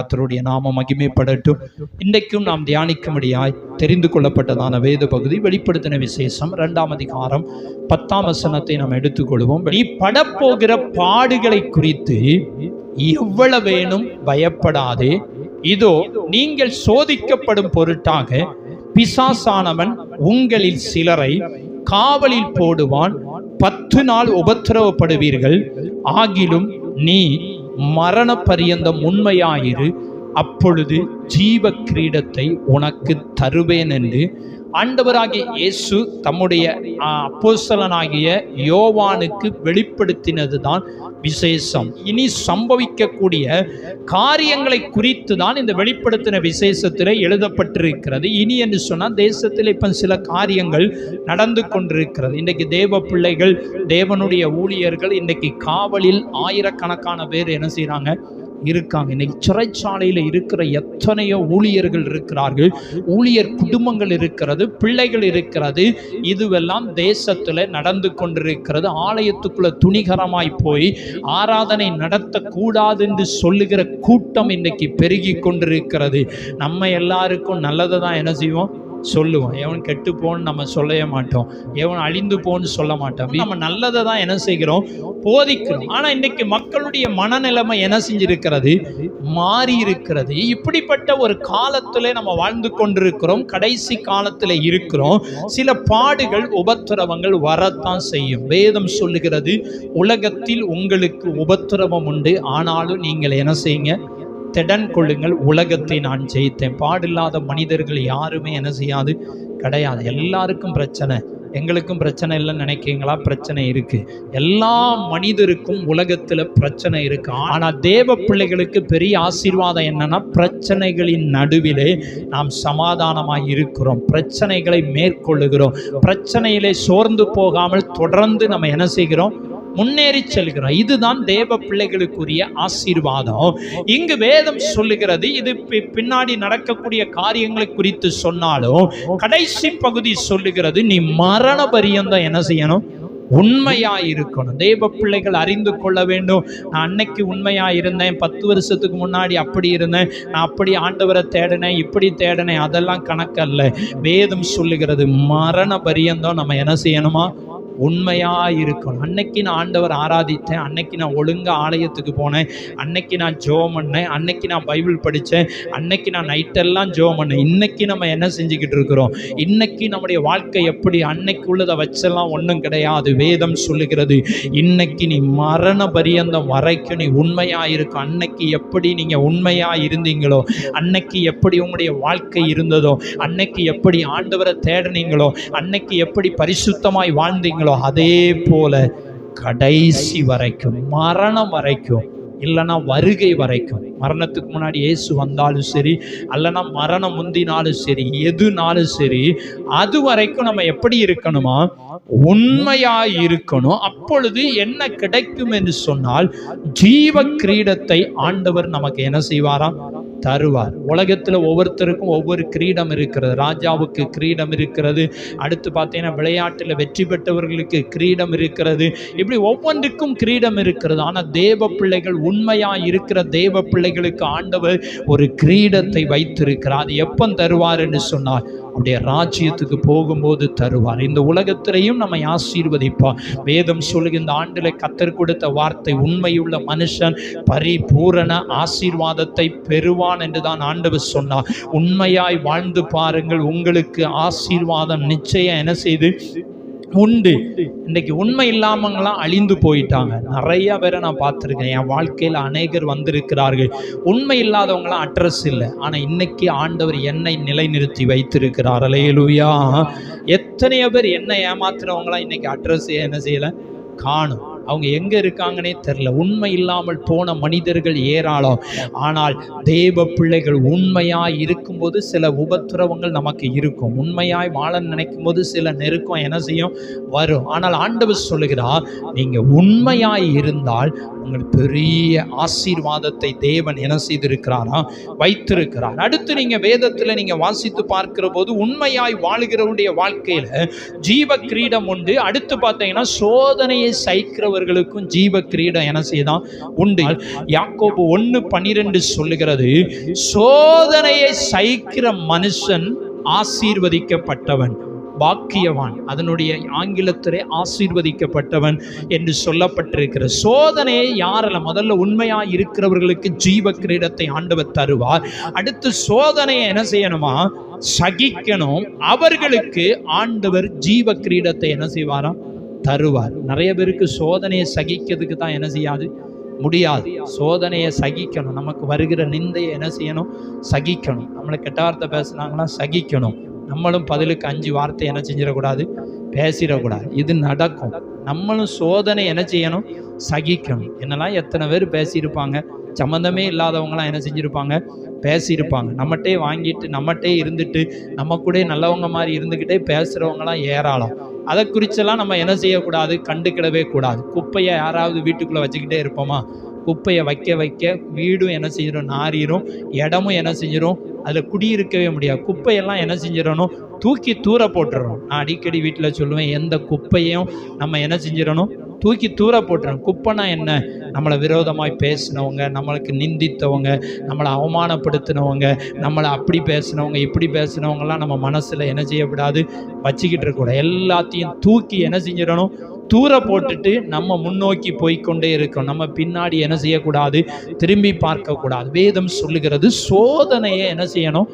கத்தருடைய நாம மகிமைப்படட்டும். இன்றைக்கும் நாம் தியானிக்கும்படியாய் தெரிந்து கொள்ளப்பட்டதான வேத பகுதி வெளிப்படுத்தின விசேஷம் இரண்டாம் அதிகாரம் பத்தாம் வசனத்தை நாம் எடுத்துக்கொள்வோம். நீ படப்போகிற பாடுகளை குறித்து எவ்வளவேனும் பயப்படாதே. இதோ நீங்கள் சோதிக்கப்படும் பொருட்டாக பிசாசானவன் உங்களில் சிலரை காவலில் போடுவான். பத்து நாள் உபத்திரவப்படுவீர்கள். ஆகிலும் நீ மரண பரியந்தம் உண்மையாயிரு அப்பொழுது ஜீவ கிரீடத்தை உனக்கு தருவேன் என்று ஆண்டவராகிய இயேசு தம்முடைய அப்போசலனாகிய அப்போஸ்தலனாகிய யோவானுக்கு வெளிப்படுத்தினது தான் விசேஷம். இனி சம்பவிக்கக்கூடிய காரியங்களை குறித்து தான் இந்த வெளிப்படுத்தின விசேஷத்தில் எழுதப்பட்டிருக்கிறது. இனி என்று சொன்னால் தேசத்தில் இப்போ சில காரியங்கள் நடந்து கொண்டிருக்கிறது. இன்றைக்கு தேவ பிள்ளைகள் தேவனுடைய ஊழியர்கள் இன்றைக்கு காவலில் ஆயிரக்கணக்கான பேர் என்ன செய்கிறாங்க இருக்காங்க. இன்னைக்கு சிறைச்சாலையில் இருக்கிற எத்தனையோ ஊழியர்கள் இருக்கிறார்கள். ஊழியர் குடும்பங்கள் இருக்கிறது பிள்ளைகள் இருக்கிறது. இதுவெல்லாம் தேசத்தில் நடந்து கொண்டிருக்கிறது. ஆலயத்துக்குள்ள துணிகரமாய் போய் ஆராதனை நடத்தக்கூடாது என்று சொல்லுகிற கூட்டம் இன்னைக்கு பெருகி கொண்டிருக்கிறது. நம்ம எல்லாருக்கும் நல்லதை தான் என்ன செய்வோம்? சொல்லுவோம். எவன் கெட்டு போன்னு நம்ம சொல்லவே மாட்டோம். எவன் அழிந்து போன்னு சொல்ல மாட்டோம். நம்ம நல்லதை தான் என்ன செய்கிறோம்? போதிக்கிறோம். ஆனால் இன்னைக்கு மக்களுடைய மனநிலைமை என்ன செஞ்சிருக்கிறது? மாறி இருக்கிறது இப்படிப்பட்ட ஒரு காலத்தில் நம்ம வாழ்ந்து கொண்டிருக்கிறோம். கடைசி காலத்தில் இருக்கிறோம். சில பாடுகள் உபத்திரவங்கள் வரத்தான் செய்யும். வேதம் சொல்லுகிறது உலகத்தில் உங்களுக்கு உபத்திரவம் உண்டு. ஆனாலும் நீங்கள் என்ன செய்யுங்க? திடன் கொள்ளுங்கள். உலகத்தை நான் ஜெயித்தேன். பாடில்லாத மனிதர்கள் யாருமே என்ன செய்யாது? கிடையாது. எல்லாருக்கும் பிரச்சனை. எங்களுக்கும் பிரச்சனை இல்லைன்னு நினைக்கிறீங்களா? பிரச்சனை இருக்குது எல்லா மனிதருக்கும் உலகத்தில் பிரச்சனை இருக்கு. ஆனால் தேவ பிள்ளைகளுக்கு பெரிய ஆசீர்வாதம் என்னென்னா பிரச்சனைகளின் நடுவிலே நாம் சமாதானமாக இருக்கிறோம். பிரச்சனைகளை மேற்கொள்ளுகிறோம். பிரச்சனையிலே சோர்ந்து போகாமல் தொடர்ந்து நம்ம என்ன செய்கிறோம்? முன்னேறி செல்கிறோம். இதுதான் தேவ பிள்ளைகளுக்குரிய ஆசீர்வாதம். இங்கு வேதம் சொல்லுகிறது இது பி- பின்னாடி நடக்கக்கூடிய காரியங்களை குறித்து சொன்னாலும் கடைசி பகுதி சொல்லுகிறது நீ மரண பரியந்தம் என்ன செய்யணும்? உண்மையா இருக்கணும். தெய்வ பிள்ளைகள் அறிந்து கொள்ள வேண்டும். நான் அன்னைக்கு உண்மையா இருந்தேன். பத்து வருஷத்துக்கு முன்னாடி அப்படி இருந்தேன். நான் அப்படி ஆண்டவரை தேடினேன் இப்படி தேடினேன். அதெல்லாம் கணக்கல்ல வேதம் சொல்லுகிறது மரண பரியந்தம் நம்ம என்ன செய்யணுமா? உண்மையாக இருக்கணும் அன்னைக்கு நான் ஆண்டவர் ஆராதித்தேன். அன்னைக்கு நான் ஒழுங்காக ஆலயத்துக்கு போனேன். அன்னைக்கு நான் ஜெபம் பண்ணேன். அன்னைக்கு நான் பைபிள் படித்தேன். அன்னைக்கு நான் நைட்டெல்லாம் ஜெபம் பண்ணேன். இன்னைக்கு நம்ம என்ன செஞ்சுக்கிட்டு இருக்கிறோம்? இன்னைக்கு நம்முடைய வாழ்க்கை எப்படி? அன்னைக்கு உள்ளதை வச்செல்லாம் ஒன்றும் கிடையாது. வேதம் சொல்லுகிறது இன்னைக்கு நீ மரண பரியந்தம் வரைக்கும் நீ உண்மையாக இருக்கும் அன்னைக்கு எப்படி நீங்கள் உண்மையாக இருந்தீங்களோ அன்னைக்கு எப்படி உங்களுடைய வாழ்க்கை இருந்ததோ அன்னைக்கு எப்படி ஆண்டவரை தேடினீங்களோ அன்னைக்கு எப்படி பரிசுத்தமாய் வாழ்ந்தீங்களோ அதே போல கடைசி வரைக்கும் மரணம் வரைக்கும் இல்லைன்னா வருகை வரைக்கும். மரணத்துக்கு முன்னாடி இயேசு வந்தாலும் சரி அல்லைன்னா மரணம் முந்தினாலும் சரி எதுனாலும் சரி அது வரைக்கும் நம்ம எப்படி இருக்கணுமா? உண்மையா இருக்கணும் அப்பொழுது என்ன கிடைக்கும் என்று சொன்னால் ஜீவ கிரீடத்தை ஆண்டவர் நமக்கு என்ன செய்வாராம்? தருவார். உலகத்தில் ஒவ்வொருத்தருக்கும் ஒவ்வொரு கிரீடம் இருக்கிறது. ராஜாவுக்கு கிரீடம் இருக்கிறது. அடுத்து பார்த்தீங்கன்னா விளையாட்டில் வெற்றி பெற்றவர்களுக்கு கிரீடம் இருக்கிறது. இப்படி ஒவ்வொன்றுக்கும் கிரீடம் இருக்கிறது. ஆனால் தேவ பிள்ளைகள் உண்மையாக இருக்கிற தேவ பிள்ளைகளுக்கு ஆண்டவர் ஒரு கிரீடத்தை வைத்திருக்கிறார். அது எப்போ தருவார் என்று சொன்னார் உடைய ராஜ்யத்துக்கு போகும்போது தருவார். இந்த உலகத்திலையும் நம்மை ஆசீர்வதிப்பார். வேதம் சொல்லுகிற இந்த ஆண்டில் கத்தர் கொடுத்த வார்த்தை உண்மையுள்ள மனுஷன் பரிபூரண ஆசீர்வாதத்தை பெறுவான் என்று தான் ஆண்டவர் சொன்னார். உண்மையாய் வாழ்ந்து பாருங்கள். உங்களுக்கு ஆசீர்வாதம் நிச்சயம் என்ன செய்து உண்டு. இன்றைக்கி உண்மை இல்லாமங்களாம் அழிந்து போயிட்டாங்க. நிறைய பேரை நான் பார்த்துருக்கேன். என் வாழ்க்கையில் அநேகர் வந்திருக்கிறார்கள். உண்மை இல்லாதவங்களாம் அட்ரஸ் இல்லை. ஆனால் இன்னைக்கு ஆண்டவர் என்னை நிலைநிறுத்தி வைத்திருக்கிறார். அலையலுயா எத்தனையோ பேர் என்னை ஏமாத்துறவங்களாம் இன்னைக்கு அட்ரஸ் என்ன செய்யலை? காணும். அவங்க எங்க இருக்காங்கன்னே தெரில உண்மை இல்லாமல் போன மனிதர்கள் ஏராளம். ஆனால் தேவ பிள்ளைகள் உண்மையாய் இருக்கும்போது சில உபத்திரவங்கள் நமக்கு இருக்கும். உண்மையாய் வாழ நினைக்கும் போது சில நெருக்கம் என்ன செய்யும்? வரும். ஆனால் ஆண்டவர் சொல்லுகிறார் நீங்க உண்மையாய் இருந்தால் உங்கள் பெரிய ஆசீர்வாதத்தை தேவன் என்ன செய்திருக்கிறாரா? வைத்திருக்கிறார். அடுத்து நீங்க வேதத்துல நீங்க வாசித்து பார்க்கிற போது உண்மையாய் வாழ்கிறவருடைய வாழ்க்கையில ஜீவ கிரீடம் உண்டு. அடுத்து பார்த்தீங்கன்னா சோதனையை சைக்கிறவர் அவர்களுக்கும் ஜீவ கிரீடம் என்ன செய்தான். உண்டு. யாக்கோபு ஒன்று பன்னிரெண்டு சொல்லுகிறது சோதனையை சகிக்கிற மனுஷன் ஆசீர்வதிக்கப்பட்டவன் பாக்கியவான். அதனுடைய ஆங்கிலத்திலே ஆசீர்வதிக்கப்பட்டவன் என்று சொல்லப்பட்டிருக்கிற சோதனையை யாரில்? முதல்ல உண்மையா இருக்கிறவர்களுக்கு ஜீவ கிரீடத்தை ஆண்டவர் தருவார். அடுத்து சோதனையை என்ன செய்யணுமா? சகிக்கணும். அவர்களுக்கு ஆண்டவர் ஜீவ கிரீடத்தை என்ன செய்வாராம்? தருவார். நிறைய பேருக்கு சோதனையை சகிக்கிறதுக்கு தான் என்ன செய்யாது? முடியாது. சோதனையை சகிக்கணும். நமக்கு வருகிற நிந்தையை என்ன செய்யணும்? சகிக்கணும். நம்மளை கெட்ட வார்த்தை பேசுனாங்களா சகிக்கணும். நம்மளும் பதிலுக்கு அஞ்சு வார்த்தை என்ன செஞ்சிடக்கூடாது? பேசிடக்கூடாது. இது நடக்கும். நம்மளும் சோதனை என்ன செய்யணும்? சகிக்கணும். என்னெல்லாம் எத்தனை பேர் பேசியிருப்பாங்க? சம்மந்தமே இல்லாதவங்களாம் என்ன செஞ்சுருப்பாங்க? பேசியிருப்பாங்க. நம்மகிட்டே வாங்கிட்டு நம்மகிட்டே இருந்துட்டு நம்ம கூட நல்லவங்க மாதிரி இருந்துக்கிட்டே பேசுகிறவங்களாம் ஏராளம். அதை குறிச்செல்லாம் நம்ம என்ன செய்யக்கூடாது? கண்டுக்கிடவே கூடாது. குப்பையை யாராவது வீட்டுக்குள்ளே வச்சுக்கிட்டே இருப்போமா? குப்பையை வைக்க வைக்க வீடும் என்ன செஞ்சிடும் நாரிடும் இடமும் என்ன செஞ்சிடும் அதில் குடியிருக்கவே முடியாது. குப்பையெல்லாம் என்ன செஞ்சிடணும் தூக்கி தூர போட்டுறணும். நான் அடிக்கடி வீட்டில் சொல்லுவேன் எந்த குப்பையும் நம்ம என்ன செஞ்சிடணும் தூக்கி தூர போட்டுறோம் குப்பைனா என்ன? நம்மளை விரோதமாய் பேசினவங்க நம்மளுக்கு நிந்தித்தவங்க நம்மளை அவமானப்படுத்தினவங்க நம்மளை அப்படி பேசினவங்க இப்படி பேசினவங்கலாம் நம்ம மனசில் என்ன செய்யக்கூடாது? வச்சுக்கிட்டு இருக்கக்கூடாது. எல்லாத்தையும் தூக்கி என்ன செஞ்சிடணும் தூர போட்டுட்டு நம்ம முன்னோக்கி போய்க்கொண்டே இருக்கோம் நம்ம பின்னாடி என்ன செய்யக்கூடாது? திரும்பி பார்க்கக்கூடாது. வேதம் சொல்லுகிறது சோதனையை என்ன செய்யணும்?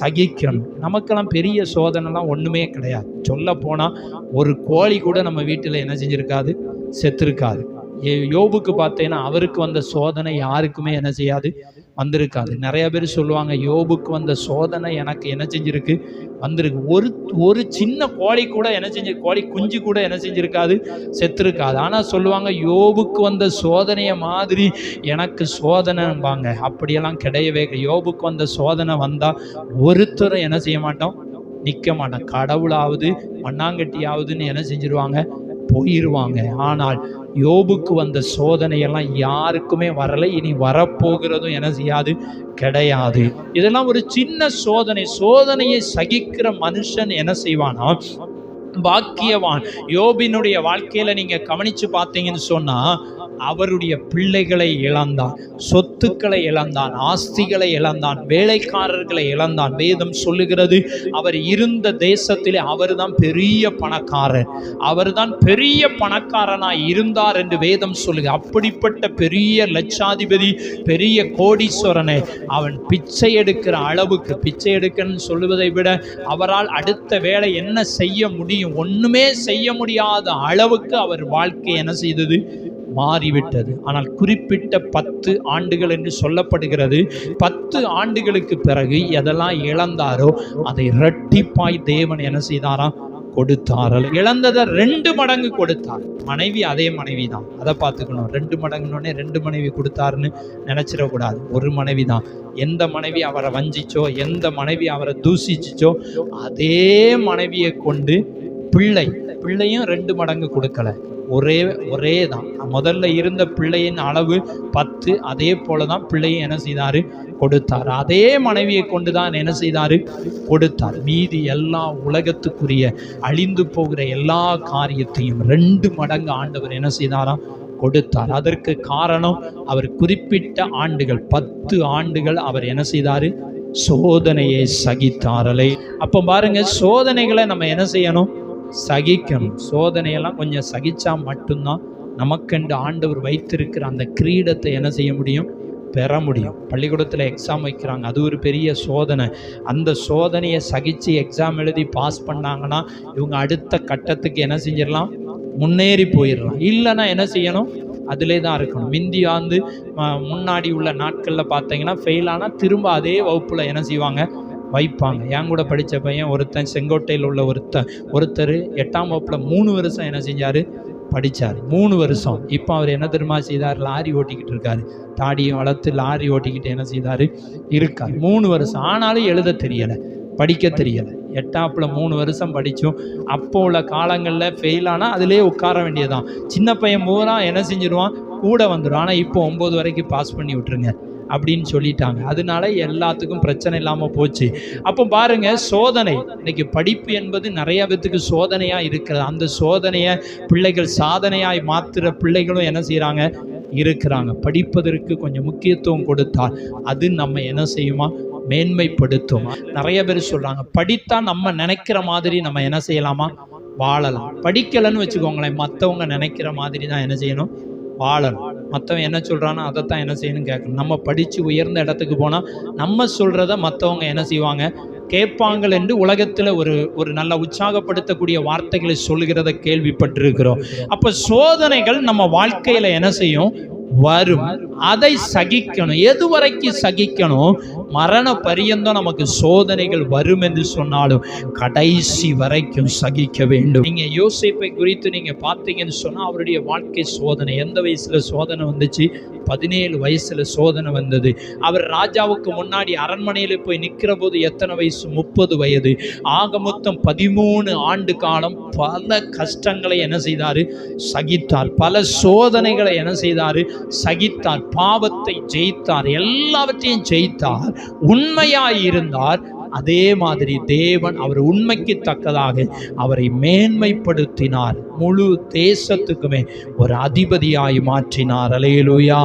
சகிக்கணும். நமக்கெல்லாம் பெரிய சோதனைலாம் ஒன்றுமே கிடையாது. சொல்ல போனால் ஒரு கோழி கூட நம்ம வீட்டில் என்ன செஞ்சுருக்காது? செத்துருக்காது. ஏ- யோபுக்கு பார்த்தீங்கன்னா அவருக்கு வந்த சோதனை யாருக்குமே என்ன செய்யாது? வந்திருக்காது. நிறைய பேர் சொல்லுவாங்க யோபுக்கு வந்த சோதனை எனக்கு என்ன செஞ்சிருக்கு? வந்திருக்கு. ஒரு ஒரு சின்ன கோழி கூட என்ன செஞ்சு கோழி குஞ்சு கூட என்ன செஞ்சிருக்காது செத்துருக்காது. ஆனால் சொல்லுவாங்க யோபுக்கு வந்த சோதனையை மாதிரி எனக்கு சோதனைம்பாங்க. அப்படியெல்லாம் கிடையவே யோபுக்கு வந்த சோதனை வந்தால் ஒருத்தரை என்ன செய்ய மாட்டோம்? நிற்க மாட்டோம். கடவுளாவது மண்ணாங்கட்டியாவதுன்னு என்ன செஞ்சிருவாங்க? போயிடுவாங்க ஆனால் யோபுக்கு வந்த சோதனையெல்லாம் யாருக்குமே வரலை. இனி வரப்போகிறதும் என்ன செய்யாது கிடையாது. இதெல்லாம் ஒரு சின்ன சோதனை. சோதனையை சகிக்கிற மனுஷன் என்ன செய்வானா? பாக்கியவான். யோபினுடைய வாழ்க்கையில நீங்க கவனிச்சு பார்த்தீங்கன்னு சொன்னா அவருடைய பிள்ளைகளை இழந்தான் சொத்துக்களை இழந்தான் ஆஸ்திகளை இழந்தான் வேலைக்காரர்களை இழந்தான். வேதம் சொல்லுகிறது அவர் இருந்த தேசத்திலே அவர்தான் பெரிய பணக்காரர். அவர்தான் பெரிய பணக்காரனாய் இருந்தார் என்று வேதம் சொல்லுக அப்படிப்பட்ட பெரிய லட்சாதிபதி பெரிய கோடீஸ்வரனை அவன் பிச்சை எடுக்கிற அளவுக்கு பிச்சை எடுக்கன்னு சொல்லுவதை விட அவரால் அடுத்த வேலை என்ன செய்ய முடியும்? ஒன்றுமே செய்ய முடியாத அளவுக்கு அவர் வாழ்க்கை என்ன செய்தது? மாறிவிட்டது. ஆனால் குறிப்பிட்ட பத்து ஆண்டுகள் என்று சொல்லப்படுகிறது. பத்து ஆண்டுகளுக்கு பிறகு எதெல்லாம் இழந்தாரோ அதை இரட்டிப்பாய் தேவன் என்ன செய்தாராம் கொடுத்தார் இழந்ததை ரெண்டு மடங்கு கொடுத்தார். மனைவி அதே மனைவி தான் அதை பார்த்துக்கணும். ரெண்டு மடங்குனோடனே ரெண்டு மனைவி கொடுத்தாருன்னு நினச்சிடக்கூடாது. ஒரு மனைவி தான் எந்த மனைவி அவரை வஞ்சிச்சோ எந்த மனைவி அவரை தூசிச்சிச்சோ அதே மனைவியை கொண்டு பிள்ளை பிள்ளையும் ரெண்டு மடங்கு கொடுக்கல. ஒரே ஒரே தான். முதல்ல இருந்த பிள்ளையின் அளவு பத்து அதே போல தான் பிள்ளையும் என்ன செய்தார்? கொடுத்தார். அதே மனைவியை கொண்டு தான் என்ன செய்தார்? கொடுத்தார். மீதி எல்லா உலகத்துக்குரிய அழிந்து போகிற எல்லா காரியத்தையும் ரெண்டு மடங்கு ஆண்டவர் என்ன செய்தாராம்? கொடுத்தார். அதற்கு காரணம் அவர் குறிப்பிட்ட ஆண்டுகள் பத்து ஆண்டுகள் அவர் என்ன செய்தார்? சோதனையை சகித்தாரலை. அப்போ பாருங்க சோதனைகளை நம்ம என்ன செய்யணும்? சகிக்கணும். சோதனையெல்லாம் கொஞ்சம் சகிச்சா மட்டும்தான் நமக்கென்று ஆண்டவர் வைத்திருக்கிற அந்த கிரீடத்தை என்ன செய்ய முடியும்? பெற முடியும். பள்ளிக்கூடத்தில் எக்ஸாம் வைக்கிறாங்க. அது ஒரு பெரிய சோதனை. அந்த சோதனையை சகித்து எக்ஸாம் எழுதி பாஸ் பண்ணாங்கன்னா இவங்க அடுத்த கட்டத்துக்கு என்ன செஞ்சிடலாம்? முன்னேறி போயிடலாம். இல்லைன்னா என்ன செய்யணும்? அதிலே தான் இருக்கணும். மிந்தி வந்து முன்னாடி உள்ள நாட்களில் பார்த்தீங்கன்னா ஃபெயில் ஆனால் திரும்ப அதே வகுப்பில் என்ன செய்வாங்க? வைப்பாங்க. என் கூட படித்த பையன் ஒருத்தன் செங்கோட்டையில் உள்ள ஒருத்தன் ஒருத்தர் எட்டாம் வகுப்பில் மூணு வருஷம் என்ன செஞ்சார்? படித்தார் மூணு வருஷம். இப்போ அவர் என்ன தெரியுமா செய்தார்? லாரி ஓட்டிக்கிட்டு இருக்கார். தாடியை வளர்த்து லாரி ஓட்டிக்கிட்டு என்ன செய்தார்? இருக்கார். மூணு வருஷம். ஆனாலும் எழுத தெரியலை. படிக்க தெரியலை. எட்டாப்பில் மூணு வருஷம் படித்தோம் அப்போ உள்ள காலங்களில் ஃபெயில் ஆனால் அதிலே உட்கார வேண்டியதுதான். சின்ன பையன் பூரா என்ன செஞ்சிருவான்? கூட வந்துடும் ஆனால் இப்போ ஒம்பது வரைக்கும் பாஸ் பண்ணி விட்டுருங்க அப்படின்னு சொல்லிட்டாங்க. அதனால எல்லாத்துக்கும் பிரச்சனை இல்லாமல் போச்சு. அப்போ பாருங்க சோதனை. இன்னைக்கு படிப்பு என்பது நிறைய பேத்துக்கு சோதனையாக இருக்கிறது. அந்த சோதனையை பிள்ளைகள் சாதனையாய் மாத்துற பிள்ளைகளும் என்ன செய்கிறாங்க இருக்கிறாங்க. படிப்பதற்கு கொஞ்சம் முக்கியத்துவம் கொடுத்தால் அது நம்ம என்ன செய்யுமா? மேன்மைப்படுத்தும். நிறைய பேர் சொல்றாங்க படித்தா நம்ம நினைக்கிற மாதிரி நம்ம என்ன செய்யலாமா? வாழலாம். படிக்கலைன்னு வச்சுக்கோங்களேன் மற்றவங்க நினைக்கிற மாதிரி தான் என்ன செய்யணும்? வாழணும். மற்றவன் என்ன சொல்கிறானோ தான் என்ன செய்யணும் கேட்கணும். நம்ம படித்து உயர்ந்த இடத்துக்கு போனால் நம்ம சொல்கிறத மற்றவங்க என்ன செய்வாங்க? கேட்பாங்கள் என்று உலகத்தில் ஒரு ஒரு நல்ல உற்சாகப்படுத்தக்கூடிய வார்த்தைகளை சொல்கிறத கேள்விப்பட்டிருக்கிறோம். அப்போ சோதனைகள் நம்ம வாழ்க்கையில் என்ன செய்யும்? வரும். அதை சகிக்கணும். எது வரைக்கும் சகிக்கணும்? மரண பரியந்தம் நமக்கு சோதனைகள் வரும் என்று சொன்னாலும் கடைசி வரைக்கும் சகிக்க வேண்டும். நீங்க யோசிப்பை குறித்து நீங்க பார்த்தீங்கன்னு சொன்னா அவருடைய வாழ்க்கை சோதனை. எந்த வயசுல சோதனை வந்துச்சு? பதினேழு வயசுல சோதனை வந்தது. அவர் ராஜாவுக்கு முன்னாடி அரண்மனையில் போய் நிற்கிற போது எத்தனை வயசு? முப்பது வயது. ஆக மொத்தம் பதிமூணு ஆண்டு காலம் பல கஷ்டங்களை என்ன செய்தார்? சகித்தார். பல சோதனைகளை என்ன செய்தார்? சகித்தார் பாவத்தை ஜெயித்தார் எல்லாவற்றையும் ஜெயித்தார். உண்மையாய் இருந்தார். அதே மாதிரி தேவன் அவர் உண்மைக்கு தக்கதாக அவரை மேன்மைப்படுத்தினார். முழு தேசத்துக்குமே ஒரு அதிபதியாய் மாற்றினார். அலையலோயா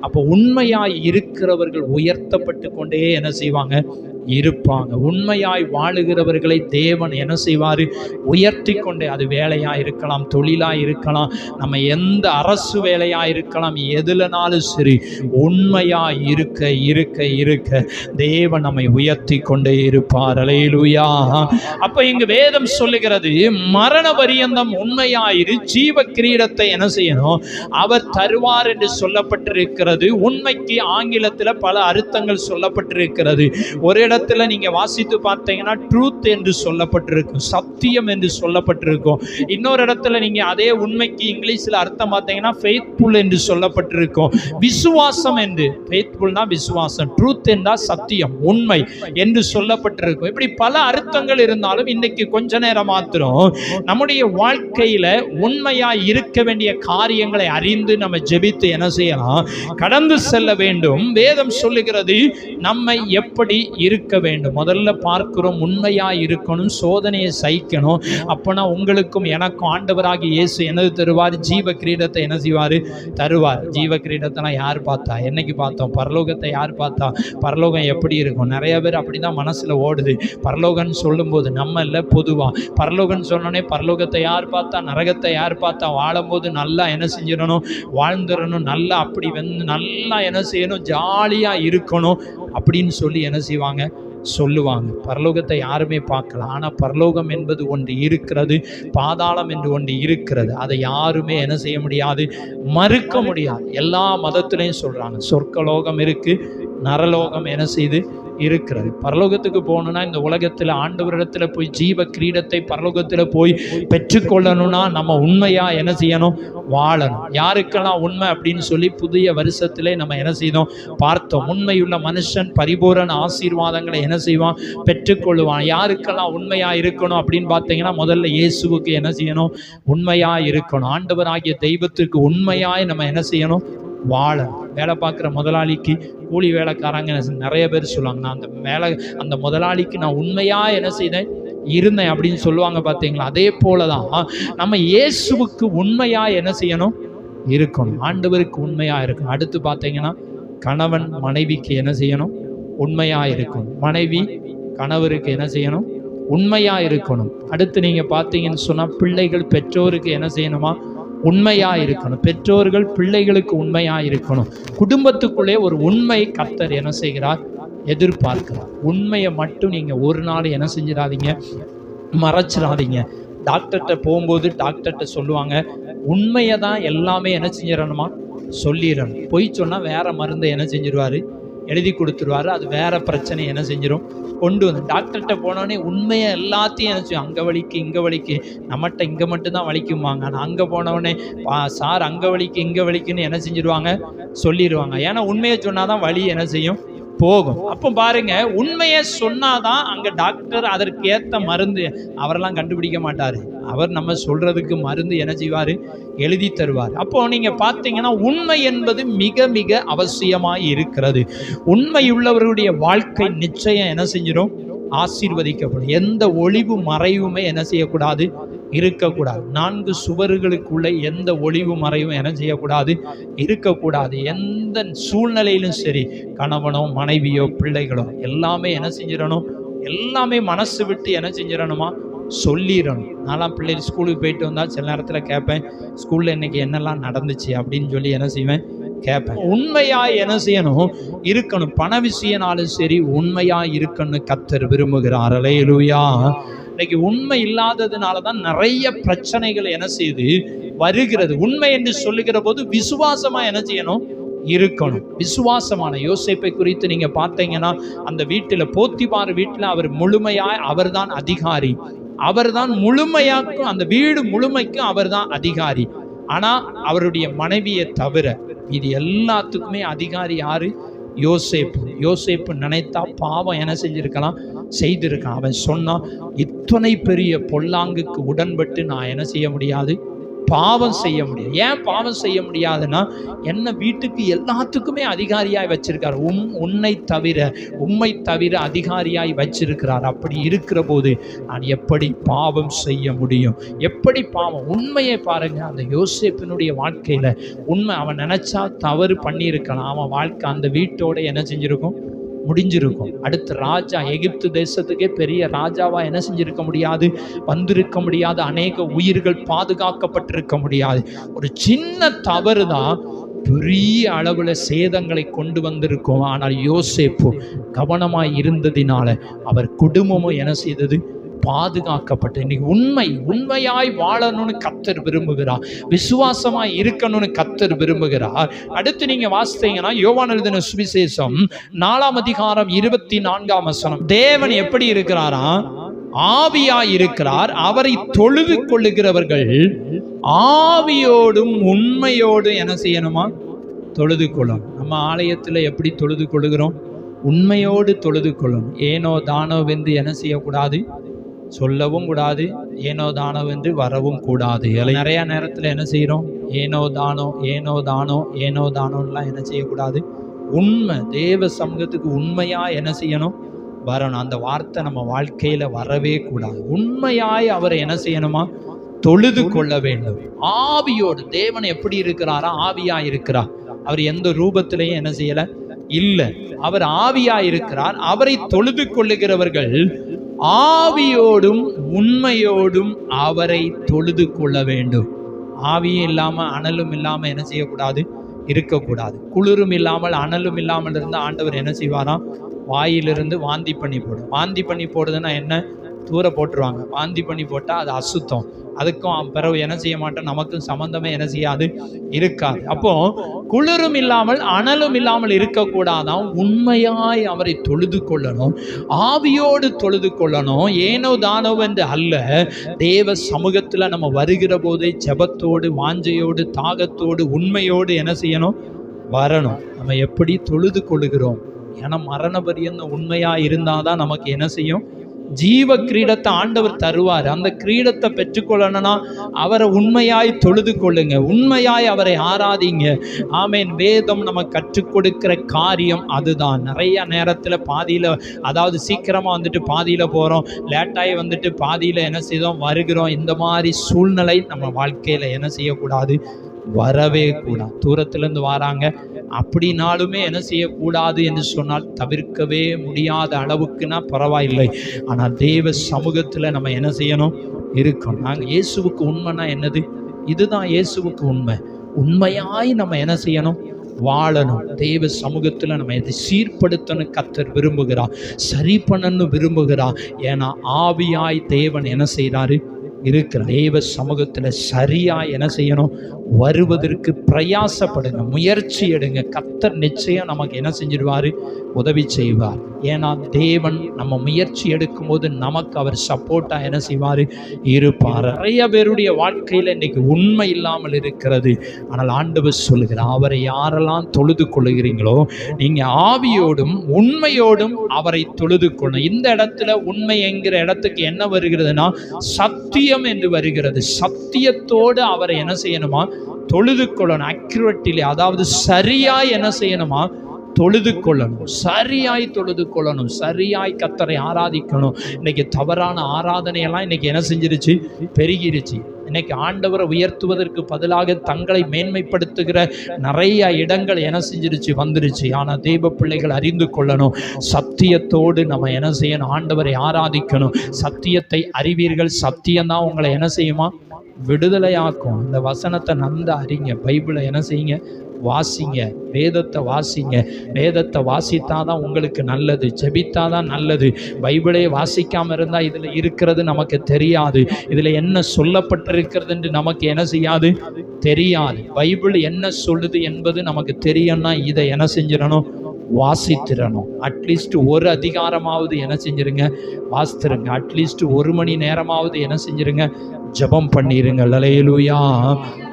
அப்போ உண்மையாய் இருக்கிறவர்கள் உயர்த்தப்பட்டு கொண்டே என்ன செய்வாங்க? இருப்பாங்க. உண்மையாய் வாழுகிறவர்களை தேவன் என்ன செய்வார்? உயர்த்தி கொண்டே அது வேலையாக இருக்கலாம் தொழிலாக இருக்கலாம் நம்ம எந்த அரசு வேலையாக இருக்கலாம் எதுலனாலும் சரி உண்மையாக இருக்க இருக்க இருக்க தேவன் நம்மை உயர்த்தி கொண்டே இருப்பார். அலையிலுயா அப்போ இங்கு வேதம் சொல்லுகிறது மரண பரியந்தம் உண்மையாயிரு ஜீவ கிரீடத்தை என்ன செய்யணும்? அவர் தருவார் என்று சொல்லப்பட்டிருக்கிறது. உண்மைக்கு ஆங்கிலத்தில் பல அர்த்தங்கள் சொல்லப்பட்டிருக்கிறது. ஒரு இடத்துல நீங்க வாசித்து பார்த்தீங்கன்னா ட்ரூத் என்று சொல்லப்பட்டிருக்கும் சத்தியம் என்று சொல்லப்பட்டிருக்கும். இன்னொரு இடத்துல நீங்க அதே உண்மைக்கு இங்கிலீஷ்ல அர்த்தம் பார்த்தீங்கன்னா ஃபெய்த்ஃபுல் என்று சொல்லப்பட்டிருக்கும். விசுவாசம் என்று ஃபெய்த்ஃபுல்னா விசுவாசம் ட்ரூத் என்றால் சத்தியம் உண்மை என்று சொல்லப்பட்டிருக்கும். இப்படி பல அர்த்தங்கள் இருந்தாலும் இன்னைக்கு கொஞ்ச நேரம் மாத்திரம் நம்முடைய வாழ்க்கையில உண்மையா இருக்க வேண்டிய காரியங்களை அறிந்து நம்ம ஜெபித்து என்ன செய்யலாம்? கடந்து செல்ல வேண்டும். வேதம் சொல்லுகிறது நம்மை எப்படி இருக்க இருக்க வேண்டும். முதல்ல பார்க்கிறோம் உண்மையாக இருக்கணும் சோதனையை சகிக்கணும். அப்போனா உங்களுக்கும் எனக்கும் ஆண்டவராகி இயேசு எனது தருவார்? ஜீவ கிரீடத்தை என்ன செய்வார்? தருவார். ஜீவ கிரீடத்தெல்லாம் யார் பார்த்தா? என்னைக்கு பார்த்தோம்? பரலோகத்தை யார் பார்த்தா? பரலோகம் எப்படி இருக்கும்? நிறைய பேர் அப்படி தான் மனசில் ஓடுது. பரலோகம்னு சொல்லும்போது நம்ம இல்லை பொதுவாக பரலோகம்னு சொன்னோடனே பரலோகத்தை யார் பார்த்தா? நரகத்தை யார் பார்த்தா? வாழும்போது நல்லா என்ன செஞ்சிடணும்? வாழ்ந்துடணும். நல்லா அப்படி வந்து நல்லா என்ன செய்யணும்? ஜாலியாக இருக்கணும். அப்படின்னு சொல்லி என்ன செய்வாங்க? சொல்லுவாங்க. பரலோகத்தை யாருமே பார்க்கல. ஆனால் பரலோகம் என்பது ஒன்று இருக்கிறது பாதாளம் என்று ஒன்று இருக்கிறது. அதை யாருமே என்ன செய்ய முடியாது? மறுக்க முடியாது. எல்லா மதத்திலையும் சொல்கிறாங்க சொர்க்கலோகம் இருக்குது நரலோகம் என்ன செய்து? இருக்கிறது. பரலோகத்துக்கு போகணும்னா இந்த உலகத்தில் ஆண்டவரிடத்தில் போய் ஜீவ கிரீடத்தை பரலோகத்தில் போய் பெற்றுக்கொள்ளணும்னா நம்ம உண்மையாக என்ன செய்யணும்? வாழணும். யாருக்கெல்லாம் உண்மை அப்படின்னு சொல்லி புதிய வருஷத்திலே நம்ம என்ன செய்தோம்? பார்த்தோம். உண்மையுள்ள மனுஷன் பரிபூரண ஆசீர்வாதங்களை என்ன செய்வான்? பெற்றுக்கொள்ளுவான். யாருக்கெல்லாம் உண்மையாக இருக்கணும் அப்படின்னு பார்த்தீங்கன்னா முதல்ல இயேசுவுக்கு என்ன செய்யணும்? உண்மையாக இருக்கணும். ஆண்டவராகிய தெய்வத்திற்கு உண்மையாய் நம்ம என்ன செய்யணும்? வாழணும் வேலை பார்க்குற முதலாளிக்கு கூலி வேலைக்காரங்க நிறைய பேர் சொல்லுவாங்க நான் அந்த வேலை அந்த முதலாளிக்கு நான் உண்மையாக என்ன செய்தேன்? இருந்தேன் அப்படின்னு சொல்லுவாங்க பார்த்தீங்களா அதே போல தான் நம்ம இயேசுவுக்கு உண்மையாக என்ன செய்யணும்? இருக்கணும். ஆண்டவருக்கு உண்மையாக இருக்கணும். அடுத்து பார்த்தீங்கன்னா கணவன் மனைவிக்கு என்ன செய்யணும்? உண்மையாக இருக்கணும். மனைவி கணவருக்கு என்ன செய்யணும்? உண்மையாக இருக்கணும். அடுத்து நீங்கள் பார்த்தீங்கன்னு சொன்னால் பிள்ளைகள் பெற்றோருக்கு என்ன செய்யணுமா? உண்மையாக இருக்கணும் பெற்றோர்கள் பிள்ளைகளுக்கு உண்மையாக இருக்கணும் குடும்பத்துக்குள்ளே ஒரு உண்மை கர்த்தர் என்ன செய்கிறார்? எதிர்பார்க்கிறார். உண்மையை மட்டும் நீங்கள் ஒரு நாள் என்ன செஞ்சிடாதீங்க. மறைச்சிடாதீங்க. டாக்டர்கிட்ட போகும்போது டாக்டர்கிட்ட சொல்லுவாங்க உண்மையை தான் எல்லாமே என்ன செஞ்சிடணுமா? சொல்லிடணும். பொய் சொன்னால் வேறு மருந்தை என்ன செஞ்சிருவார்? எழுதி கொடுத்துருவாரு. அது வேறு பிரச்சனை என்ன செஞ்சிடும் கொண்டு வந்து டாக்டர்கிட்ட போனோடனே உண்மையை எல்லாத்தையும் என்ன செய்யும் அங்கே வலிக்கு இங்கே வலிக்கு. நம்மகிட்ட இங்கே மட்டும்தான் வலிக்குமாங்க ஆனால் அங்கே போனவொடனே பா சார் அங்கே வலிக்கு இங்கே வலிக்குன்னு என்ன செஞ்சிருவாங்க? சொல்லிடுவாங்க ஏன்னா உண்மையை சொன்னால் தான் வலி என்ன செய்யும்? போகும். அப்போ பாருங்க உண்மையை சொன்னாதான் அங்க டாக்டர் அதற்கு ஏத்த மருந்து அவரெல்லாம் கண்டுபிடிக்க மாட்டாரு. அவர் நம்ம சொல்றதுக்கு மருந்து என்ன செய்வார்? எழுதி தருவார். அப்போ நீங்க பார்த்தீங்கன்னா உண்மை என்பது மிக மிக அவசியமாக இருக்கிறது. உண்மையுள்ளவர்களுடைய வாழ்க்கை நிச்சயம் என்ன செஞ்சிடும் ஆசீர்வதிக்கப்படும். எந்த ஒளிவு மறைவுமே என்ன செய்யக்கூடாது? இருக்கக்கூடாது. நான்கு சுவர்களுக்குள்ளே எந்த ஒளிவு மறைவும் என்ன செய்யக்கூடாது? இருக்கக்கூடாது. எந்த சூழ்நிலையிலும் சரி கணவனோ மனைவியோ பிள்ளைகளோ எல்லாமே என்ன செஞ்சிடணும்? எல்லாமே மனசு விட்டு என்ன செஞ்சிடணுமா? சொல்லிடணும். நான்லாம் பிள்ளைகள் ஸ்கூலுக்கு போயிட்டு வந்தால் சில நேரத்தில் கேட்பேன் ஸ்கூலில் இன்றைக்கி என்னெல்லாம் நடந்துச்சு? அப்படின்னு சொல்லி என்ன செய்வேன். கேட்பேன் உண்மையாக என்ன செய்யணும்? இருக்கணும். பண விஷயனாலும் சரி உண்மையாக இருக்கணும் கத்தர் விரும்புகிறார். அலையலுயா இன்னைக்கு உண்மை இல்லாததுனால தான் நிறைய பிரச்சனைகள் என்ன செய்யுது? வருகிறது. உண்மை என்று சொல்லுகிற போது விசுவாசமாக என்ன செய்யணும்? இருக்கணும். விசுவாசமான யோசிப்பை குறித்து நீங்க பார்த்தீங்கன்னா அந்த வீட்டில் போத்திபார் வீட்டில் அவர் முழுமையாய் அவர்தான் அதிகாரி. அவர்தான் முழுமையாக்கும் அந்த வீடு முழுமைக்கும் அவர்தான் அதிகாரி. ஆனா அவருடைய மனைவியை தவிர இது எல்லாத்துக்குமே அதிகாரி யாரு? யோசேப்பு. யோசேப்பு நினைத்தா பாவம் என்ன செஞ்சிருக்கலாம்? செய்திருக்கான். அவன் சொன்னான் இத்தனை பெரிய பொல்லாங்குக்கு உடன்பட்டு நான் என்ன செய்ய முடியாது? பாவம் செய்ய முடியாது. ஏன் பாவம் செய்ய முடியாதுன்னா என்னை வீட்டுக்கு எல்லாத்துக்குமே அதிகாரியாய் வச்சிருக்கார். உம் உன்னை தவிர உம்மை தவிர அதிகாரியாய் வச்சிருக்கிறார். அப்படி இருக்கிற போது நான் எப்படி பாவம் செய்ய முடியும்? எப்படி பாவம்? உண்மையை பாருங்க. அந்த யோசிப்பினுடைய வாழ்க்கையில உண்மை அவன் நினைச்சா தவறு பண்ணியிருக்கலாம். அவன் வாழ்க்கை அந்த வீட்டோட என்ன செஞ்சிருக்கும்? முடிஞ்சிருக்கும். அடுத்து ராஜா எகிப்து தேசத்துக்கே பெரிய ராஜாவா என்ன செஞ்சிருக்க முடியாது? வந்திருக்க முடியாது. அநேக உயிர்கள் பாதுகாக்கப்பட்டிருக்க முடியாது. ஒரு சின்ன தவறு தான் பெரிய அளவில் சேதங்களை கொண்டு வந்திருக்கும். ஆனால் யோசேப்பு கவனமாக இருந்ததினால அவர் குடும்பமும் என்ன செய்தது? பாதுகாக்கப்பட்டு இன்னைக்கு உண்மை உண்மையாய் வாழணும்னு கத்தர் விரும்புகிறார். விசுவாசமாய் இருக்கணும்னு கத்தர் விரும்புகிறார். அடுத்து நீங்க வாசித்தீங்கன்னா யோவான் எழுதின சுவிசேஷம் நாலாம் அதிகாரம் இருபத்தி நான்காம் வசனம். தேவன் எப்படி இருக்கிறாரா? ஆவியாய் இருக்கிறார். அவரை தொழுது கொள்ளுகிறவர்கள் ஆவியோடும் உண்மையோடும் என்ன செய்யணுமா? தொழுது கொள்ளும் நம்ம ஆலயத்தில் எப்படி தொழுது கொள்ளுகிறோம்? உண்மையோடு தொழுது கொள்ளும் ஏனோ தானோ வென்று என்ன செய்யக்கூடாது? சொல்லவும் கூடாது ஏனோ தானோ என்று வரவும் கூடாது. இல்லை நிறைய நேரத்தில் என்ன செய்கிறோம்? ஏனோ தானோ ஏனோ தானோ ஏனோ தானோலாம் என்ன செய்யக்கூடாது. உண்மை தேவ சமூகத்துக்கு உண்மையாக என்ன செய்யணும்? வரணும். அந்த வார்த்தை நம்ம வாழ்க்கையில் வரவே கூடாது. உண்மையாய் அவரை என்ன செய்யணுமா? தொழுது கொள்ள வேண்டும். ஆவியோடு தேவன் எப்படி இருக்கிறாரா? ஆவியா இருக்கிறார். அவர் எந்த ரூபத்திலையும் என்ன செய்யல? இல்லை. அவர் ஆவியா இருக்கிறார். அவரை தொழுது கொள்ளுகிறவர்கள் ஆவியோடும் உண்மையோடும் அவரை தொழுது கொள்ள வேண்டும். ஆவியும் இல்லாமல் அனலும் இல்லாமல் என்ன செய்யக்கூடாது? இருக்கக்கூடாது. குளிரும் இல்லாமல் அனலும் இல்லாமல் இருந்து ஆண்டவர் என்ன செய்வாராம்? வாயிலிருந்து வாந்தி பண்ணி போடும். வாந்தி பண்ணி போடுறதுன்னா என்ன? தூர போட்டுருவாங்க. வாந்தி பண்ணி போட்டால் அது அசுத்தம். அதுக்கும் பிறகு என்ன செய்ய மாட்டோம் நமக்கும் சம்மந்தமே என்ன செய்யாது? இருக்காது. அப்போ குளிரும் இல்லாமல் அனலும் இல்லாமல் இருக்கக்கூடாதான் உண்மையாய் அவரை தொழுது கொள்ளணும். ஆவியோடு தொழுது கொள்ளணும். ஏனோ தானோ என்று அல்ல. தேவ சமூகத்தில் நம்ம வருகிற போதே ஜபத்தோடு வாஞ்சையோடு தாகத்தோடு உண்மையோடு என்ன செய்யணும்? வரணும். நம்ம எப்படி தொழுது கொள்கிறோம் ஏன்னா மரண பரியந்த உண்மையாக இருந்தால் தான் நமக்கு என்ன செய்யும்? ஜீவ கிரீடத்தை ஆண்டவர் தருவார். அந்த கிரீடத்தை பெற்றுக்கொள்ளணும்னா அவரை உண்மையாய் தொழுது கொள்ளுங்க. உண்மையாய் அவரை ஆராதிங்க. ஆமேன். வேதம் நம்ம கற்றுக் கொடுக்கிற காரியம் அதுதான். நிறைய நேரத்தில் பாதியில் அதாவது சீக்கிரமாக வந்துட்டு பாதியில் போகிறோம் லேட்டாகி வந்துட்டு பாதியில் என்ன செய்தோம்? வருகிறோம். இந்த மாதிரி சூழ்நிலை நம்ம வாழ்க்கையில் என்ன செய்யக்கூடாது? வரவே கூடாது. தூரத்துலேருந்து வராங்க. அப்படினாலுமே என்ன செய்யக்கூடாது என்று சொன்னால் தவிர்க்கவே முடியாத அளவுக்குனா பரவாயில்லை. ஆனால் தேவ சமூகத்தில் நம்ம என்ன செய்யணும்? இருக்கணும். நாங்கள் இயேசுவுக்கு உண்மைனா என்னது? இதுதான் இயேசுவுக்கு உண்மை. உண்மையாய் நம்ம என்ன செய்யணும்? வாழணும். தேவ சமூகத்தில் நம்ம இதை சீர்படுத்தணும் கத்தர் விரும்புகிறார். சரி பண்ணணும் விரும்புகிறார். ஏன்னா ஆவியாய் தேவன் என்ன செய்கிறாரு இருக்கிற தேவ சமூகத்தில் சரியா என்ன செய்யணும்? வருவதற்கு பிரயாசப்படுங்க முயற்சி எடுங்க. கத்தர் நிச்சயம் நமக்கு என்ன செஞ்சிடுவார் உதவி செய்வார். ஏன்னா தேவன் நம்ம முயற்சி எடுக்கும்போது நமக்கு அவர் சப்போர்ட்டாக என்ன செய்வார்? இருப்பார். நிறைய பேருடைய வாழ்க்கையில் இன்னைக்கு உண்மை இல்லாமல் இருக்கிறது. ஆனால் ஆண்டவர் சொல்லுகிறார் அவரை யாரெல்லாம் தொழுது கொள்ளுகிறீங்களோ நீங்கள் ஆவியோடும் உண்மையோடும் அவரை தொழுது கொள்ளணும் இந்த இடத்துல உண்மை என்கிற இடத்துக்கு என்ன வருகிறதுனா சத்தியம் என்று வருகிறது. சத்தியத்தோடு அவரை என்ன செய்யணுமா? தொழுது கொள்ளணும் அக்யூரட்டிலே அதாவது சரியாக என்ன செய்யணுமா? தொழுது கொள்ளணும் சரியாய் தொழுது கொள்ளணும் சரியாய் கத்தரை ஆராதிக்கணும். இன்னைக்கு தவறான ஆராதனையெல்லாம் இன்னைக்கு என்ன செஞ்சிருச்சு? பெருகிருச்சு. இன்னைக்கு ஆண்டவரை உயர்த்துவதற்கு பதிலாக தங்களை மேன்மைப்படுத்துகிற நிறைய இடங்கள் என்ன செஞ்சிருச்சு? வந்துருச்சு. ஆனால் தெய்வ பிள்ளைகள் அறிந்து கொள்ளணும். சத்தியத்தோடு நம்ம என்ன செய்யணும்? ஆண்டவரை ஆராதிக்கணும். சத்தியத்தை அறிவீர்கள். சத்தியம்தான் உங்களை என்ன செய்யுமா? விடுதலையாக்கும். இந்த வசனத்தை நந்த அறிங்க. பைபிளை என்ன செய்யுங்க? வாசிங்க வேதத்தை வாசிங்க. வேதத்தை வாசித்தா தான் உங்களுக்கு நல்லது ஜெபித்தா தான் நல்லது. பைபிளே வாசிக்காமல் இருந்தால் இதில் இருக்கிறது நமக்கு தெரியாது. இதில் என்ன சொல்லப்பட்டிருக்கிறதுன்னு நமக்கு என்ன செய்யாது? தெரியாது. பைபிள் என்ன சொல்லுது என்பது நமக்கு தெரியும்னா இதை என்ன செஞ்சிடணும்? வாசித்திரணும் அட்லீஸ்ட் ஒரு அதிகாரமாவது என்ன செஞ்சிருங்க? வாசித்திருங்க. அட்லீஸ்ட் ஒரு மணி நேரமாவது என்ன செஞ்சிருங்க? ஜெபம் பண்ணிடுங்க லலையலுயா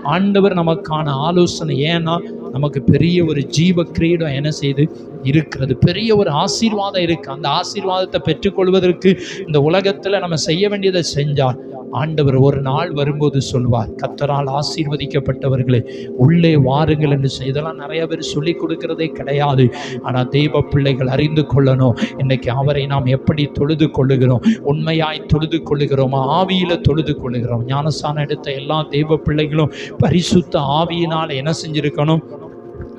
ஆண்டவர் நமக்கான ஆலோசனை. ஏன்னா நமக்கு பெரிய ஒரு ஜீவ கிரீடம் என்ன செய்து இருக்கிறது. பெரிய ஒரு ஆசீர்வாதம் இருக்குது அந்த ஆசீர்வாதத்தை பெற்றுக்கொள்வதற்கு இந்த உலகத்தில் நம்ம செய்ய வேண்டியதை செஞ்சால் ஆண்டவர் ஒரு நாள் வரும்போது சொல்வார் கத்தரால் ஆசீர்வதிக்கப்பட்டவர்களே உள்ளே வாருங்கள் என்று இதெல்லாம் நிறைய பேர் சொல்லி கொடுக்கிறதே கிடையாது. ஆனால் தெய்வ பிள்ளைகள் அறிந்து கொள்ளணும். இன்னைக்கு அவரை நாம் எப்படி தொழுது கொள்ளுகிறோம்? உண்மையாய் தொழுது கொள்ளுகிறோமா? ஆவியில் தொழுது கொள்ளுகிறோம். ஞானஸ்தானம் எடுத்த எல்லா தெய்வ பிள்ளைகளும் பரிசுத்த ஆவியினால் என்ன செஞ்சிருக்கணும்?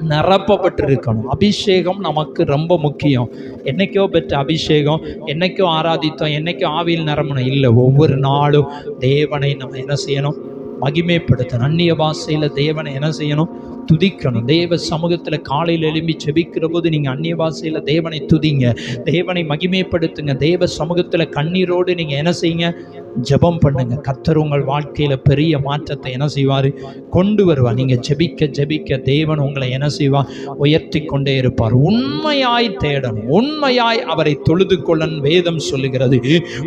நிரப்பப்பட்டிருக்கணும். அபிஷேகம் நமக்கு ரொம்ப முக்கியம். என்னைக்கோ பெற்ற அபிஷேகம் என்னைக்கோ ஆராதித்தோம் என்னைக்கோ ஆவியில் நிரம்பணும். இல்லை ஒவ்வொரு நாளும் தேவனை நம்ம என்ன செய்யணும்? மகிமைப்படுத்தணும். அந்நிய பாஷையில் தேவனை என்ன செய்யணும்? துதிக்கணும். தேவ சமூகத்தில் காலையில் எழும்பி செபிக்கிற போது நீங்கள் அந்நிய பாஷையில் தேவனை துதிங்க. தேவனை மகிமைப்படுத்துங்க. தேவ சமூகத்தில் கண்ணீரோடு நீங்கள் என்ன செய்யுங்க? ஜெபம் பண்ணுங்க. கத்தர் உங்கள் வாழ்க்கையில் பெரிய மாற்றத்தை என்ன செய்வார்? கொண்டு வருவார். நீங்கள் ஜெபிக்க ஜெபிக்க தேவன் உங்களை என்ன செய்வார்? உயர்த்தி கொண்டே இருப்பார். உண்மையாய் தேடணும். உண்மையாய் அவரை தொழுது கொள்ளன் வேதம் சொல்லுகிறது.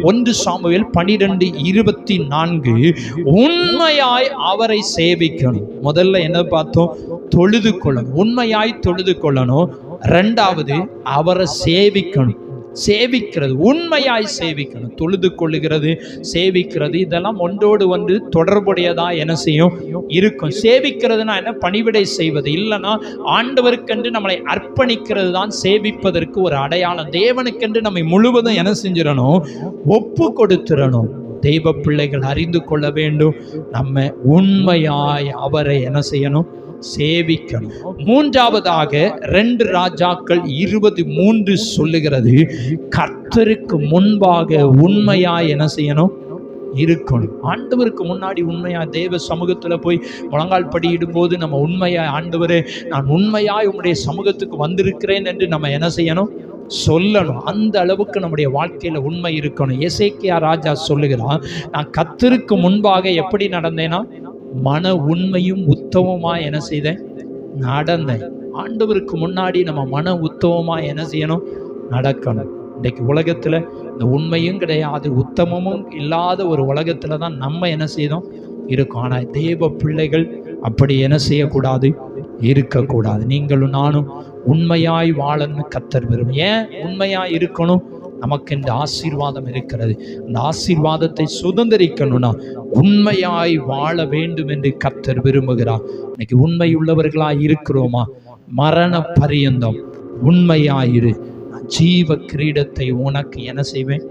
ஒன்று சாமுவேல் பனிரெண்டு இருபத்தி நான்கு. உண்மையாய் அவரை சேவிக்கணும். முதல்ல என்ன பார்த்தோம்? தொழுது கொள்ளணும். உண்மையாய் தொழுது கொள்ளணும். ரெண்டாவது அவரை சேவிக்கணும். சேவிக்கிறது உண்மையாய் சேவிக்கணும் தொழுது கொள்ளுகிறது சேவிக்கிறது இதெல்லாம் ஒன்றோடு வந்து தொடர்புடையதா என்ன செய்யும் இருக்கும். சேவிக்கிறதுனா என்ன? பணிவிடை செய்வது. இல்லைன்னா ஆண்டவருக்கென்று நம்மளை அர்ப்பணிக்கிறது தான் சேவிப்பதற்கு ஒரு அடையாளம். தேவனுக்கென்று நம்மை முழுவதும் என்ன செஞ்சிடணும்? ஒப்பு கொடுத்துடணும். தெய்வ பிள்ளைகள் அறிந்து கொள்ள வேண்டும். நம்ம உண்மையாய் அவரை என்ன செய்யணும்? சேவிக்கணும். மூன்றாவதாக ரெண்டு ராஜாக்கள் இருபது மூன்று சொல்லுகிறது. கர்த்தருக்கு முன்பாக உண்மையா என்ன செய்யணும்? இருக்கணும். ஆண்டவருக்கு முன்னாடி உண்மையா தேவ சமூகத்துல போய் முழங்கால் படியிடும் போது நம்ம உண்மையா ஆண்டவரே நான் உண்மையாய் உங்களுடைய சமூகத்துக்கு வந்திருக்கிறேன் என்று நம்ம என்ன செய்யணும்? சொல்லணும். அந்த அளவுக்கு நம்முடைய வாழ்க்கையில உண்மை இருக்கணும். எசேக்கியா ராஜா சொல்லுகிறான் நான் கத்தருக்கு முன்பாக எப்படி நடந்தேனா? மன உண்மையும் உத்தமமாக என்ன செய்தேன்? நடந்தேன். ஆண்டவருக்கு முன்னாடி நம்ம மன உத்தமமாக என்ன செய்யணும்? நடக்கணும். இன்றைக்கு உலகத்தில் இந்த உண்மையும் கிடையாது உத்தமமும் இல்லாத ஒரு உலகத்தில் தான் நம்ம என்ன செய்தோம்? இருக்கோம். ஆனால் தேவ பிள்ளைகள் அப்படி என்ன செய்யக்கூடாது? இருக்கக்கூடாது. நீங்களும் நானும் உண்மையாய் வாழன்னு கத்தர் விரும்பும். ஏன் உண்மையாய் இருக்கணும்? நமக்கு இந்த ஆசீர்வாதம் இருக்கிறது. அந்த ஆசீர்வாதத்தை சுதந்திரிக்கணும்னா உண்மையாய் வாழ வேண்டும் என்று கத்தர் விரும்புகிறார். இன்னைக்கு உண்மை உள்ளவர்களாய் இருக்கிறோமா? மரண பரியந்தம். உண்மையாயிரு. ஜீவ கிரீடத்தை உனக்கு என்ன செய்வேன்?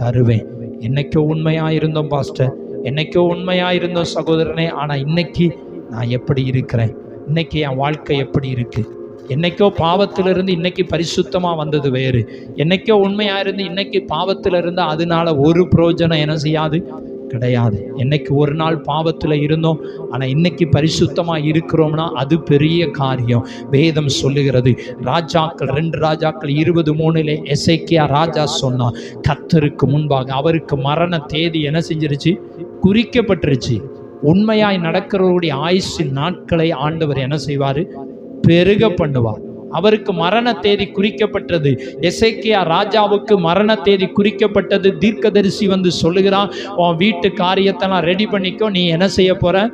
தருவேன். என்னைக்கோ உண்மையாக இருந்தோம் பாஸ்டர். என்னைக்கோ உண்மையாக இருந்தோம் சகோதரனே. ஆனால் இன்னைக்கு நான் எப்படி இருக்கிறேன்? இன்னைக்கு என் வாழ்க்கை எப்படி இருக்குது என்னைக்கோ பாவத்திலிருந்து இன்னைக்கு பரிசுத்தமாக வந்தது வேறு. என்னைக்கோ உண்மையாக இருந்து இன்னைக்கு பாவத்திலிருந்து அதனால ஒரு பிரயோஜனம் என்ன செய்யாது? கிடையாது. என்னைக்கு ஒரு நாள் பாவத்தில் இருந்தோம் ஆனால் இன்னைக்கு பரிசுத்தமாக இருக்கிறோம்னா அது பெரிய காரியம். வேதம் சொல்லுகிறது ராஜாக்கள் ரெண்டு ராஜாக்கள் இருபது மூணுல எசைக்கியா ராஜா சொன்னான் கத்தருக்கு முன்பாக அவருக்கு மரண தேதி என்ன செஞ்சிருச்சு? குறிக்கப்பட்டுருச்சு. உண்மையாய் நடக்கிறவருடைய ஆயுசின் நாட்களை ஆண்டவர் என்ன செய்வார்? பெருக பண்ணுவார். அவருக்கு மரண தேதி குறிக்கப்பட்டது. எசைக்கியா ராஜாவுக்கு மரண தேதி குறிக்கப்பட்டது. தீர்க்கதரிசி வந்து சொல்லுகிறான் உன் வீட்டு காரியத்தெல்லாம் ரெடி பண்ணிக்கோ. நீ என்ன செய்ய போற?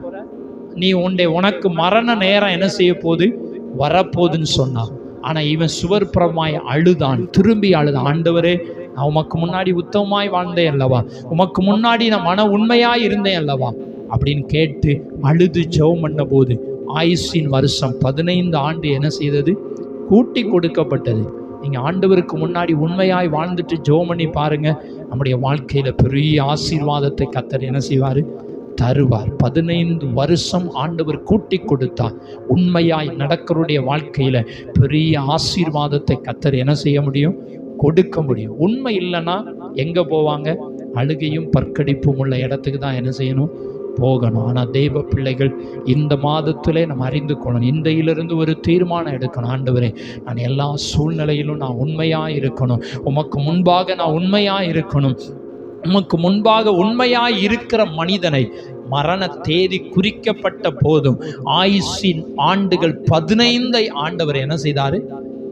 நீ உன்னை உனக்கு மரண நேரம் என்ன செய்ய போகுது? வரப்போகுதுன்னு சொன்னான். ஆனால் இவன் சுவர்புறமாய் அழுதான். திரும்பி அழுதான். ஆண்டவரே நான் உமக்கு முன்னாடி உத்தமமாய் வாழ்ந்தேன் அல்லவா? உமக்கு முன்னாடி நான் மன உண்மையாய் இருந்தேன் அல்லவா? அப்படின்னு கேட்டு அழுது ஜெபம் பண்ண போது ஆயுஷின் வருஷம் பதினைந்து ஆண்டு என்ன செய்தது? கூட்டி கொடுக்கப்பட்டது. நீங்கள் ஆண்டவருக்கு முன்னாடி உண்மையாய் வாழ்ந்துட்டு ஜெபம் பண்ணி பாருங்கள் நம்முடைய வாழ்க்கையில் பெரிய ஆசீர்வாதத்தை கத்தர் என்ன செய்வார்? தருவார். பதினைந்து வருஷம் ஆண்டவர் கூட்டி கொடுத்தார் உண்மையாய் நடக்கிறோடைய வாழ்க்கையில் பெரிய ஆசீர்வாதத்தை கத்தர் என்ன செய்ய முடியும்? கொடுக்க முடியும். உண்மை இல்லைன்னா எங்கே போவாங்க? அழுகையும் பற்கடிப்பும் உள்ள இடத்துக்கு தான் என்ன செய்யணும்? போகணும். ஆனால் தெய்வ பிள்ளைகள் இந்த மாதத்திலே நம்ம அறிந்து கொள்ளணும். இன்றையிலிருந்து ஒரு தீர்மானம் எடுக்கணும். ஆண்டவரே நான் எல்லா சூழ்நிலையிலும் நான் உண்மையாக இருக்கணும். உமக்கு முன்பாக நான் உண்மையாக இருக்கணும். உமக்கு முன்பாக உண்மையாய் இருக்கிற மனிதனை மரண தேதி குறிக்கப்பட்ட போதும் ஆயுஷின் ஆண்டுகள் பதினைந்தை ஆண்டவர் என்ன செய்தார்?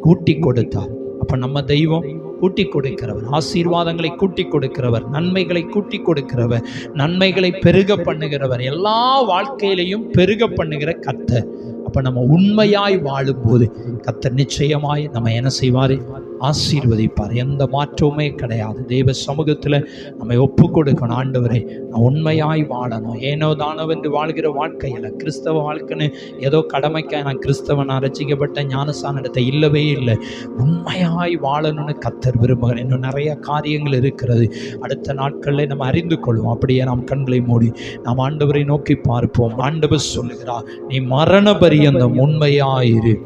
கூட்டி கொடுத்தார். அப்போ நம்ம தெய்வம் கூட்டி கொடுக்கிறவர் ஆசீர்வாதங்களை கூட்டி கொடுக்கிறவர் நன்மைகளை கூட்டி கொடுக்கிறவர் நன்மைகளை பெருக பண்ணுகிறவர். எல்லா வாழ்க்கையிலையும் பெருக பண்ணுகிற கத்தை அப்போ நம்ம உண்மையாய் வாழும்போது கர்த்தர் நிச்சயமாய் நம்ம என்ன செய்வார்? ஆசீர்வதிப்பார் எந்த மாற்றமுமே கிடையாது. தெய்வ சமூகத்தில் நம்ம ஒப்பு கொடுக்கணும் ஆண்டவரை நான் உண்மையாய் வாழணும். ஏனோ தானவென்று வாழ்கிற வாழ்க்கையில் கிறிஸ்தவ வாழ்க்கைன்னு ஏதோ கடமைக்காக நான் கிறிஸ்தவன் ரசிக்கப்பட்ட ஞானஸ்தானத்தை இல்லவே இல்லை. உண்மையாய் வாழணும்னு கத்தர் விரும்புகிறேன் இன்னும் நிறைய காரியங்கள் இருக்கிறது. அடுத்த நாட்களில் நம்ம அறிந்து கொள்வோம். அப்படியே நாம் கண்களை மூடி நாம் ஆண்டவரை நோக்கி பார்ப்போம். ஆண்டவர் சொல்லுகிறார் நீ மரண பரியந்தம் உண்மையாயிரு.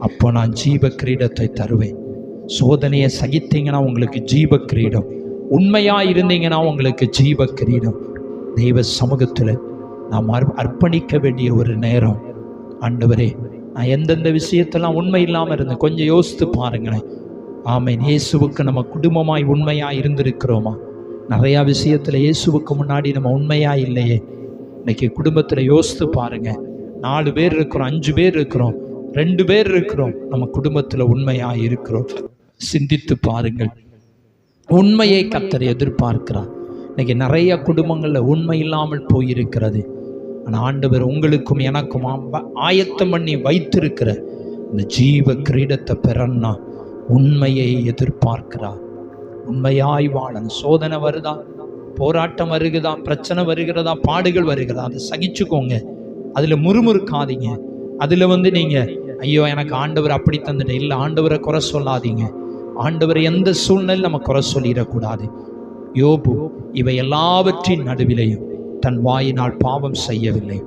அப்போ நான் ஜீவ கிரீடத்தை தருவேன். சோதனையை சகித்தீங்கன்னா உங்களுக்கு ஜீவ கிரீடம் உண்மையாக இருந்தீங்கன்னா உங்களுக்கு ஜீவ கிரீடம் தெய்வ சமூகத்தில் நாம் அர் அர்ப்பணிக்க வேண்டிய ஒரு நேரம். ஆண்டவரே நான் எந்தெந்த விஷயத்தெல்லாம் உண்மை இல்லாமல் இருந்தேன் கொஞ்சம் யோசித்து பாருங்களேன். ஆமை இயேசுவுக்கு நம்ம குடும்பமாய் உண்மையாக இருந்திருக்கிறோமா? நிறையா விஷயத்தில் இயேசுவுக்கு முன்னாடி நம்ம உண்மையாக இல்லையே. இன்னைக்கு குடும்பத்தில் யோசித்து பாருங்க. நாலு பேர் இருக்கிறோம் அஞ்சு பேர் இருக்கிறோம் ரெண்டு பேர் இருக்கிறோம். நம்ம குடும்பத்தில் உண்மையாக இருக்கிறோம். சிந்தித்து பாருங்கள். உண்மையை கத்தர் எதிர்பார்க்கிறார். இன்னைக்கு நிறைய குடும்பங்களில் உண்மை இல்லாமல் போயிருக்கிறது. ஆனால் ஆண்டவர் உங்களுக்கும் எனக்கும் ஆயத்தம் பண்ணி வைத்திருக்கிற இந்த ஜீவ கிரீடத்தை பெறன்னா உண்மையை எதிர்பார்க்கிறார். உண்மையாய் வாழன் சோதனை வருதா? போராட்டம் வருகிறதா? பிரச்சனை வருகிறதா? பாடுகள் வருகிறதா? அதை சகிச்சுக்கோங்க. அதில் முறுமுறுக்காதீங்க. அதில் வந்து நீங்கள் ஐயோ எனக்கு ஆண்டவர் அப்படி தந்துட்டேன் இல்லை ஆண்டவரை குறை சொல்லாதீங்க. ஆண்டவரை எந்த சூழ்நிலை நம்ம குறை சொல்லிடக்கூடாது. யோபு இவை எல்லாவற்றின் நடுவிலையும் தன் வாயினால் பாவம் செய்யவில்லை.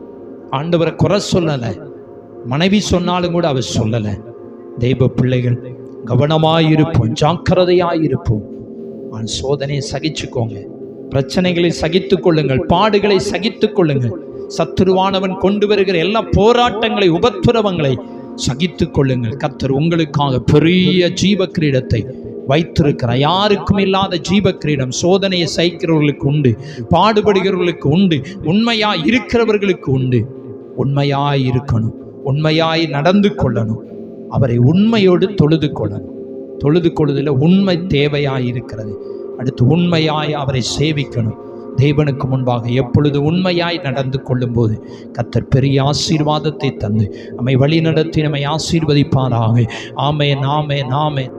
ஆண்டவரை குறை சொல்லலை. மனைவி சொன்னாலும் கூட அவர் சொல்லலை. தெய்வ பிள்ளைகள் கவனமாயிருப்போம் ஜாக்கிரதையாயிருப்போம். ஆன் சோதனையை சகிச்சுக்கோங்க. பிரச்சனைகளை சகித்து கொள்ளுங்கள் பாடுகளை சகித்து கொள்ளுங்கள். சத்துருவானவன் கொண்டு வருகிற எல்லா போராட்டங்களை உபத்துரவங்களை சகித்து கொள்ளுங்கள். கர்த்தர் உங்களுக்காக பெரிய ஜீவ கிரீடத்தை வைத்திருக்கிறார். யாருக்கும் இல்லாத ஜீவ கிரீடம் சோதனையை சகிக்கிறவர்களுக்கு உண்டு பாடுபடுகிறவர்களுக்கு உண்டு உண்மையாய் இருக்கிறவர்களுக்கு உண்டு. உண்மையாய் இருக்கணும் உண்மையாய் நடந்து கொள்ளணும் அவரை உண்மையோடு தொழுது கொள்ளணும். தொழுது கொள்வதில் உண்மை தேவையாய் இருக்கிறது. அடுத்து உண்மையாய் அவரை சேவிக்கணும். தேவனுக்கு முன்பாக எப்பொழுது உண்மையாய் நடந்து கொள்ளும்போது கத்தர் பெரிய ஆசீர்வாதத்தை தந்து நம்மை வழி நடத்தி நம்மை ஆசீர்வதிப்பாராக. ஆமே நாமே நாமே